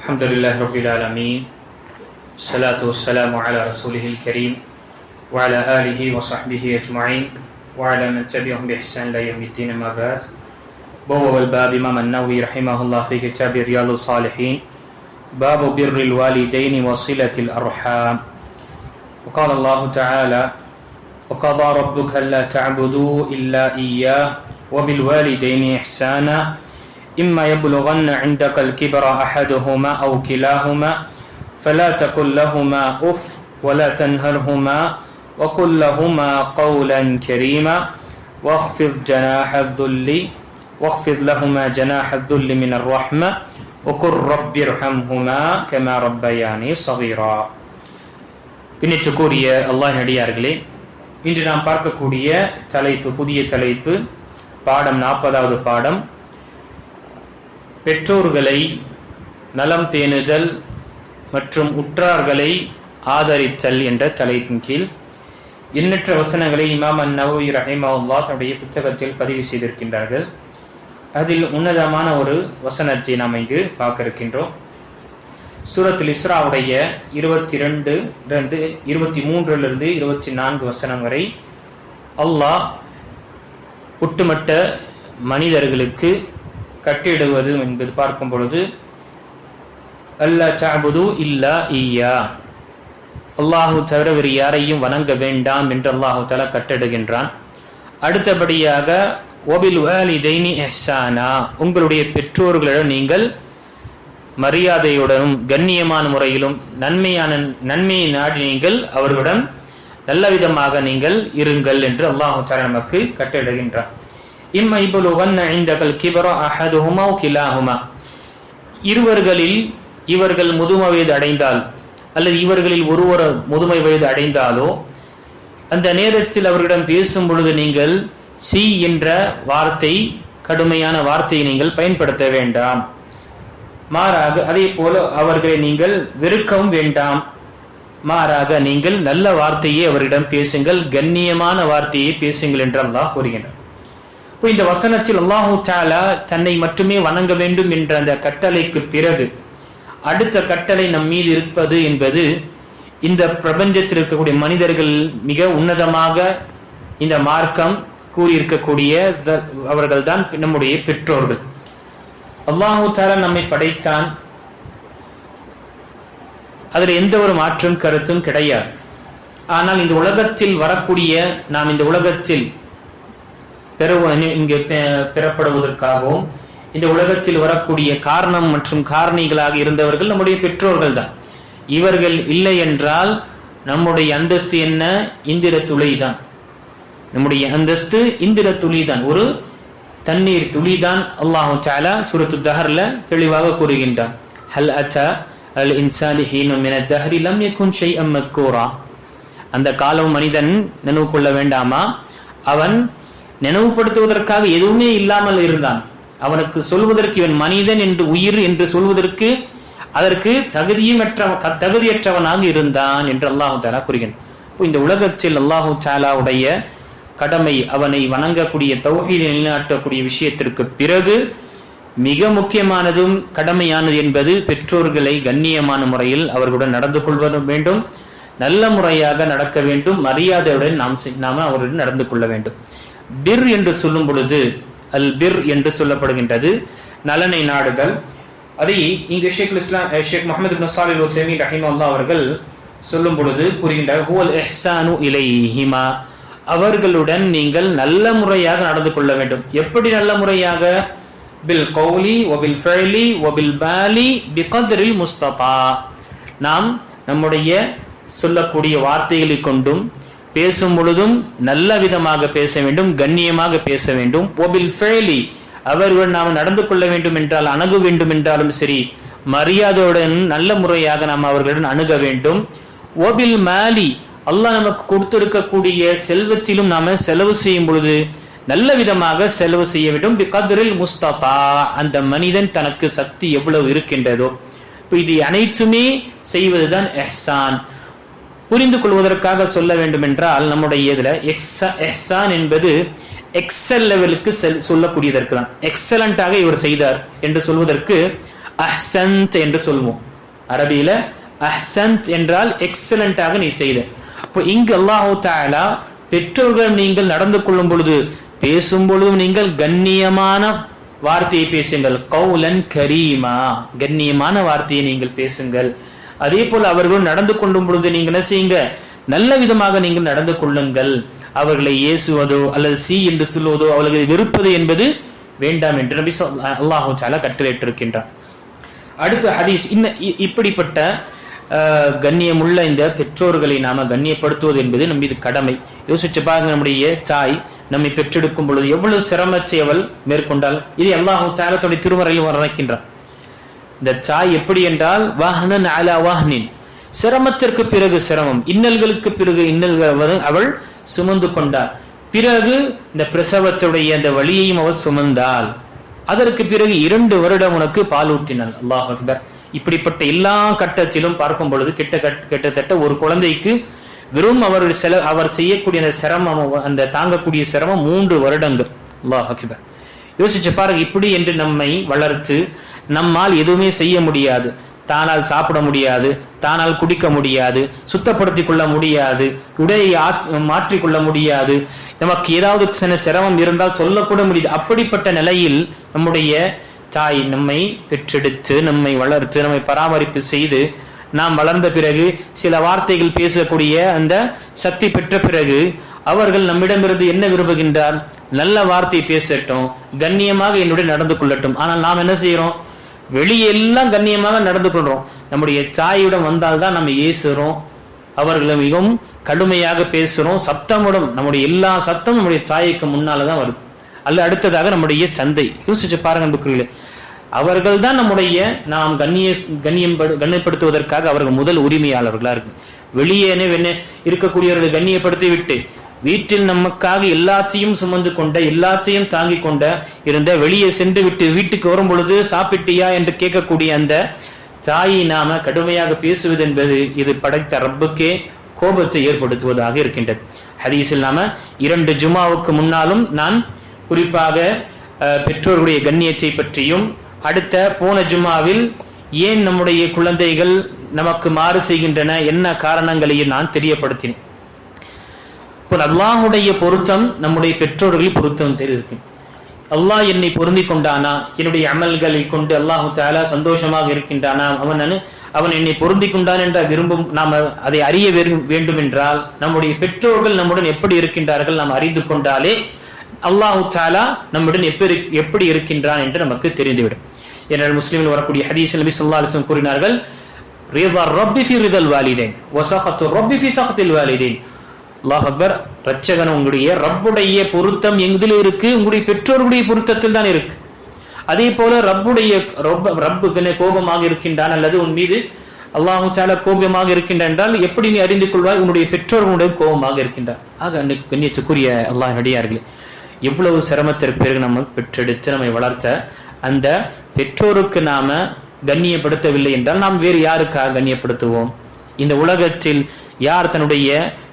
الحمد لله رب العالمين الصلاة والسلام على رسوله الكريم وعلى آله وصحبه أجمعين وعلى من تبعهم بإحسان إلى يوم الدين أما بعد. بوب الباب إمام النووي رحمه الله في كتاب رياض الصالحين باب بر الوالدين وصلة الأرحام. وقال الله تعالى وقضى ربك ألا تعبدوا إلا إياه وبالوالدين إحسانا إما يبلغن عندك الكبر أحدهما أو كلاهما فلا تقل لهما أف ولا تنهرهما وقل لهما قولا كريما واخفض جناح الذل واخفض لهما جناح الذل من الرحمة وقل رب ارحمهما كما ربياني صغيرا பின்னிட்டுக்குரிய அல்லாஹ் நடிகார்களே இன்று நாம் பார்க்கக்கூடிய தலைப்பு புதிய தலைப்பு பாடம் நாற்பதாவது பாடம் பெற்றோர்களை நலம் பேணுதல் மற்றும் உற்றார்களை ஆதரித்தல் என்ற தலைப்பின் கீழ் எண்ணற்ற வசனங்களை இமாம் அந்நவி நவவி ரஹிமவுல்லா தன்னுடைய புத்தகத்தில் பதிவு செய்திருக்கின்றார்கள். அதில் உன்னதமான ஒரு வசனத்தை நாம் இங்கு பார்க்க இருக்கின்றோம் சூரத்தில் இஸ்ராவுடைய இருபத்தி ரெண்டு இருந்து இருபத்தி மூன்றிலிருந்து இருபத்தி நான்கு வசனம் வரை அல்லாஹ் ஒட்டுமட்ட மனிதர்களுக்கு கட்டிடுவது என்பது பார்க்கும் பொழுது அல்லா சாபுது இல்லா ஈயா. அல்லாஹு தவிர வேறு யாரையும் வணங்க வேண்டாம் என்று அல்லாஹு தலா கட்டிடுகின்றான். அடுத்தபடியாக ஓபில் வாலிதைனி எஹ்சானா உங்களுடைய பெற்றோர்களிடம் நீங்கள் மரியாதையுடனும் கண்ணியமான முறையிலும் நன்மையான நன்மையை நாடி நீங்கள் அவர்களுடன் நல்ல விதமாக நீங்கள் இருங்கள் என்று அல்லாஹு தாலா நமக்கு கட்டிடுகின்றான். இம்மா இபுலுவன் ஐந்தகள் கிபரோ அஹதுஹுமா கிலாஹுமா. இருவர்களில் இவர்கள் முதுமை வயது அடைந்தால் அல்லது இவர்களில் ஒருவர் முதுமை வயது அடைந்தாலோ அந்த நேரத்தில் அவர்களிடம் பேசும் பொழுது நீங்கள் சி என்ற வார்த்தை கடுமையான வார்த்தையை நீங்கள் பயன்படுத்த வேண்டாம். மாறாக அதே போல அவர்களை நீங்கள் வெறுக்கவும் வேண்டாம். மாறாக நீங்கள் நல்ல வார்த்தையை அவரிடம் பேசுங்கள் கண்ணியமான வார்த்தையை பேசுங்கள் என்று அல்லாஹ் இப்போ இந்த வசனத்தில் அல்லாஹூ தாலா தன்னை மட்டுமே வணங்க வேண்டும் என்ற அந்த கட்டளைக்கு பிறகு அடுத்த கட்டளை நம் மீது இருப்பது என்பது இந்த பிரபஞ்சத்தில் இருக்கக்கூடிய மனிதர்கள் மிக உன்னதமாக இந்த மார்க்கம் கூறியிருக்கக்கூடிய அவர்கள் தான் நம்முடைய பெற்றோர்கள். அல்லாஹூ தாலா நம்மை படைத்தான். அதில் எந்த ஒரு மாற்றும் கருத்தும் கிடையாது. ஆனால் இந்த உலகத்தில் வரக்கூடிய நாம் இந்த உலகத்தில் பெற இங்கு பெறப்படுவதற்காகவும் இந்த உலகத்தில் வரக்கூடிய காரணம் மற்றும் காரணிகளாக இருந்தவர்கள் நம்முடைய பெற்றோர்கள் தான் இவர்கள் இல்லை என்றால் நம்முடைய அந்தஸ்து என்ன? இந்திர துளி தான். நம்முடைய அந்தஸ்து இந்திர துளி தான். ஒரு தண்ணீர் துளிதான் அல்லாஹு சாலா சுரத்து தஹர்ல தெளிவாக கூறுகின்றான். ஹல் அச்சா அல் இன்சாலி ஹீனம் என தஹரிலம் ஷெய் அம்மத் கோரா அந்த காலம் மனிதன் நினைவு கொள்ள வேண்டாமா? அவன் நினைவுபடுத்துவதற்காக எதுவுமே இல்லாமல் இருந்தான். அவனுக்கு சொல்வதற்கு இவன் மனிதன் என்று உயிர் என்று சொல்வதற்கு அதற்கு தகுதியுமற்ற தகுதியற்றவனாக இருந்தான் என்று அல்லாஹு தாலா கூறுகின்றான். இப்போ இந்த உலகத்தில் அல்லாஹு தாலாவுடைய கடமை அவனை வணங்கக்கூடிய தௌஹீதை நிலைநாட்டக்கூடிய விஷயத்திற்கு பிறகு மிக முக்கியமானதும் கடமையானது என்பது பெற்றோர்களை கண்ணியமான முறையில் அவர்களுடன் நடந்து கொள்வது வேண்டும். நல்ல முறையாக நடக்க வேண்டும். மரியாதையுடன் நாம் நாம அவருடன் நடந்து கொள்ள வேண்டும். பிர் என்று சொல்லும் பொழுது அல் பிர் என்று சொல்லப்படுகின்றது. நலனை நாடுகள் அதை இங்கு ஷேக் இஸ்லாம் ஷேக் முகமது நசாலி ஹுசேமி ரஹிமல்லா அவர்கள் சொல்லும் பொழுது கூறுகின்றார் ஹுவல் எஹ்சானு இலைஹிமா. அவர்களுடன் நீங்கள் நல்ல முறையாக நடந்து கொள்ள வேண்டும். எப்படி நல்ல முறையாக? பில் கௌலி ஒபில் ஃபெலி ஒபில் பாலி பிகதரில் முஸ்தபா நாம் நம்முடைய சொல்லக்கூடிய வார்த்தைகளை கொண்டும் பேசும் பொழுதும் நல்ல விதமாக பேச வேண்டும் கண்ணியமாக பேச வேண்டும். ஒபில் ஃபெலி அவர்கள் நாம் நடந்து கொள்ள வேண்டும் என்றால் அணுக வேண்டும் என்றாலும் சரி மரியாதையுடன் நல்ல முறையாக நாம் அவர்களுடன் அணுக வேண்டும். ஓபில் மாலி அல்லாஹ் நமக்கு கொடுத்திருக்கக்கூடிய செல்வத்திலும் நாம செலவு செய்யும் பொழுது நல்ல விதமாக செலவு செய்ய வேண்டும். பிகதரில் முஸ்தபா அந்த மனிதன் தனக்கு சக்தி எவ்வளவு இருக்கின்றதோ. இப்போ இது அனைத்துமே செய்வதுதான் எஹ்சான் புரிந்து கொள்வதற்காக சொல்ல வேண்டும் என்றால் நம்முடைய இதுல எஹ்சான் என்பது எக்ஸல் லெவலுக்கு செல் சொல்லக்கூடியதற்கு தான் எக்ஸலண்டாக இவர் செய்தார் என்று சொல்வதற்கு அஹ்சந்த் என்று சொல்வோம். அரபியில அஹ்சந்த் என்றால் எக்ஸலண்டாக நீ செய்த. அப்போ இங்கு அல்லாஹூ தாலா பெற்றோர்கள் நீங்கள் நடந்து கொள்ளும் பொழுது பேசும் பொழுதும் நீங்கள் கண்ணியமான வார்த்தையை பேசுங்கள். கௌலன் கரீமா. கண்ணியமான வார்த்தையை நீங்கள் பேசுங்கள். அதே போல அவர்கள் நடந்து கொள்ளும் பொழுது நீங்க என்ன செய்யுங்க? நல்ல விதமாக நீங்கள் நடந்து கொள்ளுங்கள். அவர்களை ஏசுவதோ அல்லது சி என்று சொல்லுவதோ அவர்களை வெறுப்பது என்பது வேண்டாம் என்று நபி அல்லாஹு சாலா கட்டளையிட்டிருக்கின்றார் அடுத்த ஹதீஸ். இன்ன இ- இப்படிப்பட்ட கண்ணியமுள்ள இந்த பெற்றோர்களை நாம கண்ணியப்படுத்துவது என்பது நம் இது கடமை. யோசிச்சு பாருங்க நம்முடைய தாய் நம்மை பெற்றெடுக்கும் பொழுது எவ்வளவு சிரமத்தை அவள் மேற்கொண்டால் இது அல்லாஹு தாலத்துடைய திருமறையில் வர்ணிக்கின்றார் இந்த சாய் எப்படி என்றால் வாஹனன் அலா வாஹனின். சிரமத்திற்கு பிறகு சிரமம். இன்னல்களுக்கு பிறகு இன்னல்கள் வரும் அவள் சுமந்து கொண்டார் பிறகு இந்த பிரசவத்துடைய அந்த வழியையும் அவள் சுமந்தாள். அதற்கு பிறகு இரண்டு வருடம் உனக்கு பாலூட்டினாள் அல்லாஹ் அக்பர். இப்படிப்பட்ட எல்லா கட்டத்திலும் பார்க்கும் பொழுது கிட்ட கிட்டத்தட்ட ஒரு குழந்தைக்கு வெறும் அவர் செல அவர் செய்யக்கூடிய அந்த சிரமம் அந்த தாங்கக்கூடிய சிரமம் மூன்று வருடங்கள். அல்லாஹ் அக்பர். யோசிச்சு பாருங்க இப்படி என்று நம்மை வளர்த்து நம்மால் எதுவுமே செய்ய முடியாது. தானால் சாப்பிட முடியாது தானால் குடிக்க முடியாது சுத்தப்படுத்தி கொள்ள முடியாது உடையை ஆத்- முடியாது. நமக்கு ஏதாவது சின்ன சிரமம் இருந்தால் சொல்லக்கூட முடியாது. அப்படிப்பட்ட நிலையில் நம்முடைய தாய் நம்மை பெற்றெடுத்து நம்மை வளர்த்து நம்மை பராமரிப்பு செய்து நாம் வளர்ந்த பிறகு சில வார்த்தைகள் பேசக்கூடிய அந்த சக்தி பெற்ற பிறகு அவர்கள் நம்மிடமிருந்து என்ன விரும்புகின்றார்? நல்ல வார்த்தை பேசட்டும் கண்ணியமாக என்னுடைய நடந்து கொள்ளட்டும். ஆனால் நாம் என்ன செய்யறோம் வெளியெல்லாம் கண்ணியமாக நடந்து கொள்றோம். நம்முடைய தாயிடம் வந்தால்தான் நம்ம ஏசுறோம். அவர்களை மிகவும் கடுமையாக பேசுறோம். சத்தமுடன் நம்முடைய எல்லா சத்தமும் நம்முடைய தாய்க்கு முன்னால்தான் வரும் அல்ல அடுத்ததாக நம்முடைய தந்தை. யோசிச்சு பாருங்க புக்குகளே அவர்கள் தான் நம்முடைய நாம் கண்ணிய கண்ணியம் கண்ணியப்படுத்துவதற்காக அவர்கள் முதல் உரிமையாளர்களா இருக்கு. வெளியே என்ன என்ன இருக்கக்கூடியவர்களை கண்ணியப்படுத்தி விட்டு வீட்டில் நமக்காக எல்லாத்தையும் சுமந்து கொண்ட எல்லாத்தையும் தாங்கி கொண்ட இருந்த வெளியே சென்று விட்டு வீட்டுக்கு வரும் பொழுது சாப்பிட்டியா? என்று கேட்கக்கூடிய அந்த தாயை நாம கடுமையாக பேசுவது என்பது இது படைத்த ரப்புக்கே கோபத்தை ஏற்படுத்துவதாக இருக்கின்றது. ஹதீஸில் நாம இரண்டு ஜுமாவுக்கு முன்னாலும் நான் குறிப்பாக பெற்றோர்களுடைய கண்ணியத்தை பற்றியும் அடுத்த போன ஜுமாவில் ஏன் நம்முடைய குழந்தைகள் நமக்கு மாறு செய்கின்றன என்ன காரணங்களையும் நான் தெரியப்படுத்தினேன். இப்போ அல்லாஹுடைய பொருத்தம் நம்முடைய பெற்றோர்கள் பொருத்தம் இருக்கு அல்லாஹ் என்னை பொருந்தி கொண்டானா என்னுடைய அமல்களை கொண்டு அல்லாஹு தாலா சந்தோஷமாக இருக்கின்றானா அவன் அவன் என்னை பொருந்தி கொண்டான் என்ற விரும்பும் நாம் அதை அறிய வேண்டும் என்றால் நம்முடைய பெற்றோர்கள் நம்முடன் எப்படி இருக்கின்றார்கள் நாம் அறிந்து கொண்டாலே அல்லாஹு தாலா நம்முடன் எப்படி எப்படி இருக்கின்றான் என்று நமக்கு தெரிந்துவிடும் ஏனால் முஸ்லீமில் வரக்கூடிய ஹதீஸ் நபி சொல்லா அலைஹி கூறினார்கள் ரிதா ரப்பி ஃபி ரிதல் அல்லாஹ் அக்பர் ரட்சகன் உங்களுடைய ரப்புடைய பொருத்தம் எங்கில் இருக்கு? உங்களுடைய பெற்றோர்களுடைய பொருத்தத்தில் தான் இருக்கு. அதே போல ரப்புடைய ரப்ப ரப்புக்கு கோபமாக இருக்கின்றான் அல்லது உன் மீது அல்லாஹு சால கோபமாக இருக்கின்றான் என்றால் எப்படி நீ அறிந்து கொள்வாய்? உன்னுடைய பெற்றோர்களுடைய கோபமாக இருக்கின்றார் ஆக கண்ணியத்துக்குரிய அல்லாஹ் அடியார்களே எவ்வளவு சிரமத்திற்கு பிறகு நம்ம பெற்றெடுத்து நம்மை வளர்த்த அந்த பெற்றோருக்கு நாம கண்ணியப்படுத்தவில்லை என்றால் நாம் வேறு யாருக்காக கண்ணியப்படுத்துவோம்? இந்த உலகத்தில் யார் தன்னுடைய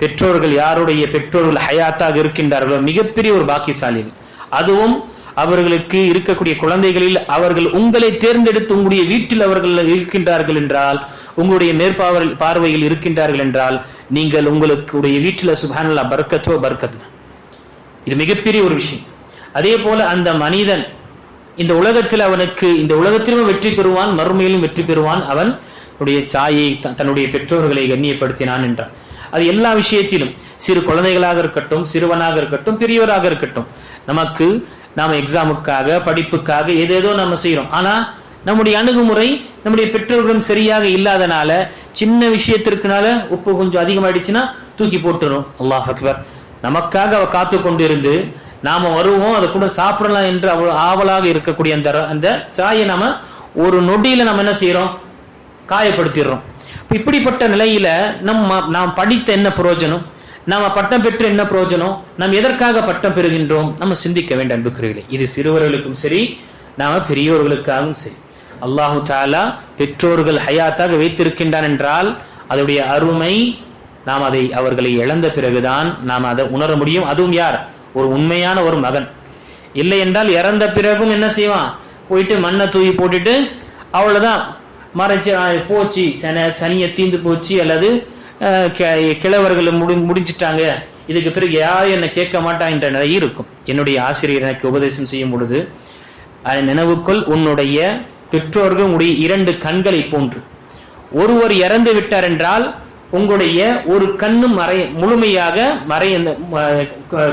பெற்றோர்கள் யாருடைய பெற்றோர்கள் ஹயாத்தாக இருக்கின்றார்களோ மிகப்பெரிய ஒரு பாக்கியசாலிகள். அதுவும் அவர்களுக்கு இருக்கக்கூடிய குழந்தைகளில் அவர்கள் உங்களை தேர்ந்தெடுத்து உங்களுடைய வீட்டில் அவர்கள் இருக்கின்றார்கள் என்றால் உங்களுடைய மேற்பார்வை பார்வையில் இருக்கின்றார்கள் என்றால் நீங்கள் உங்களுக்கு வீட்டில் சுபானல்லா பர்க்கத்தோ பர்க்கத்து தான். இது மிகப்பெரிய ஒரு விஷயம். அதே போல அந்த மனிதன் இந்த உலகத்தில் அவனுக்கு இந்த உலகத்திலும் வெற்றி பெறுவான் மறுமையிலும் வெற்றி பெறுவான். அவன் உடைய சாயை தன்னுடைய பெற்றோர்களை கண்ணியப்படுத்தினான் என்றான். அது எல்லா விஷயத்திலும். சிறு குழந்தைகளாக இருக்கட்டும் சிறுவனாக இருக்கட்டும் பெரியவராக இருக்கட்டும். நமக்கு நாம் எக்ஸாமுக்காக படிப்புக்காக ஏதேதோ நம்ம செய்யறோம் ஆனா நம்முடைய அணுகுமுறை நம்முடைய பெற்றோர்களும் சரியாக இல்லாதனால சின்ன விஷயத்திற்குனால உப்பு கொஞ்சம் அதிகமாயிடுச்சுன்னா தூக்கி போட்டுரும். அல்லாஹ் அக்பர். நமக்காக அவ காத்து கொண்டிருந்து நாம வருவோம் அதை கூட சாப்பிடலாம் என்று அவ்வளோ ஆவலாக இருக்கக்கூடிய அந்த அந்த தாயை நாம ஒரு நொடியில நம்ம என்ன செய்யறோம் காயப்படுத்திடுறோம். இப்படிப்பட்ட நிலையில நம்ம நாம் படித்த என்ன பிரயோஜனம் நாம பட்டம் பெற்று என்ன பிரயோஜனம் நாம் எதற்காக பட்டம் பெறுகின்றோம்? நம்ம சிந்திக்க வேண்டும் அன்புக்குரியர்களே இது சிறுவர்களுக்கும் சரி நாம பெரியவர்களுக்காகவும் சரி. அல்லாஹு தாலா பெற்றோர்கள் ஹயாத்தாக வைத்திருக்கின்றான் என்றால் அதனுடைய அருமை நாம் அதை அவர்களை இழந்த பிறகுதான் நாம் அதை உணர முடியும். அதுவும் யார்? ஒரு உண்மையான ஒரு மகன். இல்லை என்றால் இறந்த பிறகும் என்ன செய்வான்? போயிட்டு மண்ணை தூவி போட்டுட்டு அவ்வளவுதான். மறைச்சு போச்சு. சன சனியை தீந்து போச்சு அல்லது அஹ், கிழவர்கள் முடி முடிஞ்சிட்டாங்க. இதுக்கு பிறகு யாரும் என்னை கேட்க மாட்டாங்கன்ற நிலை இருக்கும். என்னுடைய ஆசிரியர் எனக்கு உபதேசம் செய்யும் பொழுது அதை நினைவுக்குள் உன்னுடைய பெற்றோர்கள் உடைய இரண்டு கண்களை போன்று. ஒருவர் இறந்து விட்டார் என்றால் உங்களுடைய ஒரு கண்ணு மறை முழுமையாக மறை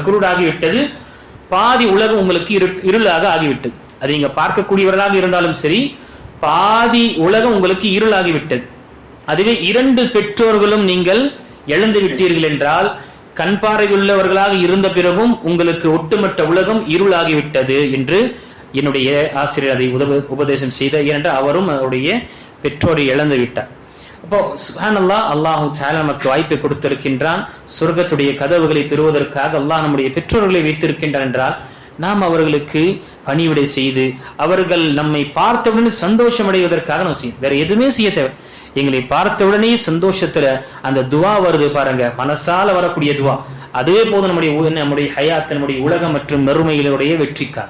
குருடாகிவிட்டது பாதி உலகம் உங்களுக்கு இரு இருளாக ஆகிவிட்டது. அது நீங்க பார்க்கக்கூடியவர்களாக இருந்தாலும் சரி பாதி உலகம் உங்களுக்கு இருளாகிவிட்டது. அதுவே இரண்டு பெற்றோர்களும் நீங்கள் எழுந்து விட்டீர்கள் என்றால் கண் பார்வையுள்ளவர்களாக இருந்த பிறகும் உங்களுக்கு ஒட்டுமொத்த உலகம் இருளாகிவிட்டது என்று என்னுடைய ஆசிரியர் அதை உதவ உபதேசம் செய்த ஏனென்றால் அவரும் அவருடைய பெற்றோரை இழந்து விட்டார். அப்போ சுஹானல்லா அல்லாஹு தாலா நமக்கு வாய்ப்பை கொடுத்திருக்கின்றான். சொர்க்கத்துடைய கதவுகளை பெறுவதற்காக அல்லாஹ் நம்முடைய பெற்றோர்களை வைத்திருக்கின்றான் என்றால் நாம் அவர்களுக்கு பணிவிடை செய்து அவர்கள் நம்மை பார்த்தவுடனே சந்தோஷம் அடைவதற்காக நம்ம செய்யும் வேற எதுவுமே செய்ய தேவை. எங்களை பார்த்தவுடனே சந்தோஷத்துல அந்த துவா வருது பாருங்க மனசால வரக்கூடிய துவா. அதுவே போதும் நம்முடைய நம்முடைய ஹயாத் நம்முடைய உலகம் மற்றும் மறுமைகளுடைய வெற்றிக்கார்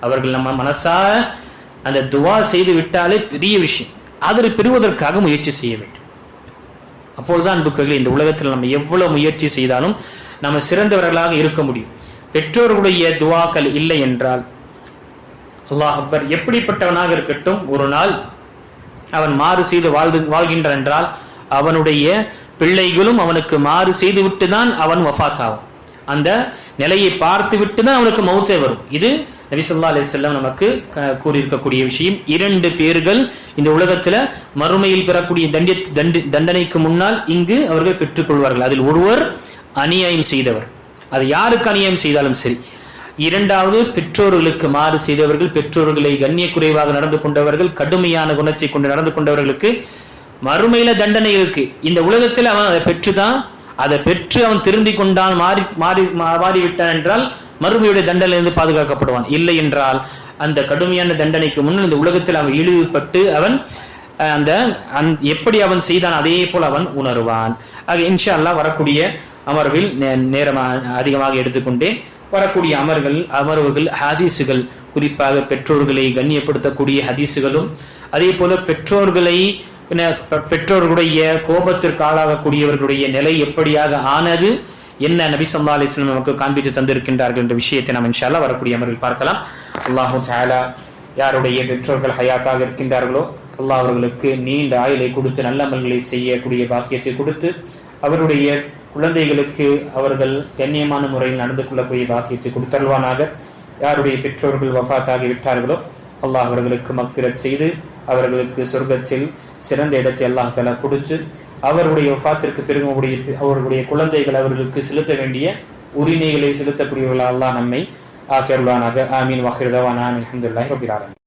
அவர்கள் நம்ம மனசால அந்த துவா செய்து விட்டாலே பெரிய விஷயம். அதில் பெறுவதற்காக முயற்சி செய்ய வேண்டும். அப்பொழுதுதான் அன்புக்குகளே இந்த உலகத்தில் நம்ம எவ்வளவு முயற்சி செய்தாலும் நம்ம சிறந்தவர்களாக இருக்க முடியும். பெற்றோர்களுடைய துவாக்கள் இல்லை என்றால் அல்லாஹ் அக்பர் எப்படிப்பட்டவனாக இருக்கட்டும் ஒரு நாள் அவன் மாறு செய்து வாழ்ந்து வாழ்கின்றான் என்றால் அவனுடைய பிள்ளைகளும் அவனுக்கு மாறு செய்து விட்டு தான் அவன் வஃத் ஆகும் அந்த நிலையை பார்த்து விட்டு தான் அவனுக்கு மௌத்தே வரும். இது நபிசல்லா ஸல்லல்லாஹு நமக்கு க- கூறியிருக்கக்கூடிய விஷயம். இரண்டு பேர்கள் இந்த உலகத்துல மறுமையில் பெறக்கூடிய தண்டி தண்டி தண்டனைக்கு முன்னால் இங்கு அவர்கள் பெற்றுக்கொள்வார்கள். அதில் ஒருவர் அநியாயம் செய்தவர். அது யாருக்கு அநியாயம் செய்தாலும் சரி. இரண்டாவது பெற்றோர்களுக்கு மாறு செய்தவர்கள் பெற்றோர்களை கண்ணிய குறைவாக நடந்து கொண்டவர்கள் கடுமையான குணத்தை கொண்டு நடந்து கொண்டவர்களுக்கு மறுமையில தண்டனை இருக்கு. இந்த உலகத்தில் அவன் அதை பெற்றுதான் அதை பெற்று அவன் திருந்தி கொண்டான் மாறி மாறி மா- மாறிவிட்டான் என்றால் மறுமையுடைய தண்டனையிலிருந்து பாதுகாக்கப்படுவான். இல்லை என்றால் அந்த கடுமையான தண்டனைக்கு முன் இந்த உலகத்தில் அவன் இழிவுபட்டு அவன் அந்த எப்படி அவன் செய்தான் அதே போல் அவன் உணருவான். ஆக இன்ஷா அல்லாஹ் வரக்கூடிய அமர்வில் நே- நேரம் அதிகமாக எடுத்துக்கொண்டேன் வரக்கூடிய அமர்கள் அமர்வுகள் ஹதீஸுகள் குறிப்பாக பெற்றோர்களை கண்ணியப்படுத்தக்கூடிய ஹதீஸுகளும் அதே போல பெற்றோர்களை பெற்றோர்களுடைய கோபத்திற்கு ஆளாகக்கூடியவர்களுடைய நிலை எப்படியாக ஆனது என்ன நபி ஸல்லல்லாஹு அலைஹி நமக்கு காண்பித்து தந்திருக்கின்றார்கள் என்ற விஷயத்தை நாம் இன்ஷால்லா வரக்கூடிய அமர்வில் பார்க்கலாம். அல்லாஹு சாலா யாருடைய பெற்றோர்கள் ஹயாத்தாக இருக்கின்றார்களோ அல்லாஹ் அவர்களுக்கு நீண்ட ஆயுளை கொடுத்து நல்ல அமல்களை செய்யக்கூடிய பாக்கியத்தை கொடுத்து அவருடைய குழந்தைகளுக்கு அவர்கள் கண்ணியமான முறையில் நடந்து கொள்ளக்கூடிய பாக்கியத்தை கொடுத்தருள்வானாக. யாருடைய பெற்றோர்கள் வஃபாத்தாகி விட்டார்களோ அல்லாஹ் அவர்களுக்கு மக்கிரத் செய்து அவர்களுக்கு சொர்க்கத்தில் சிறந்த இடத்தை அல்லாஹ் தலா கொடுத்து அவருடைய வஃபாத்திற்கு பிறகு அவருடைய அவர்களுடைய குழந்தைகள் அவர்களுக்கு செலுத்த வேண்டிய உரிமைகளை செலுத்தக்கூடியவர்களாக அல்லாஹ் நம்மை ஆக்கியருள்வானாக. ஆமீன். வஹிர்தவான் அல்ஹம்துலில்லாஹி ரபில் ஆலமீன்.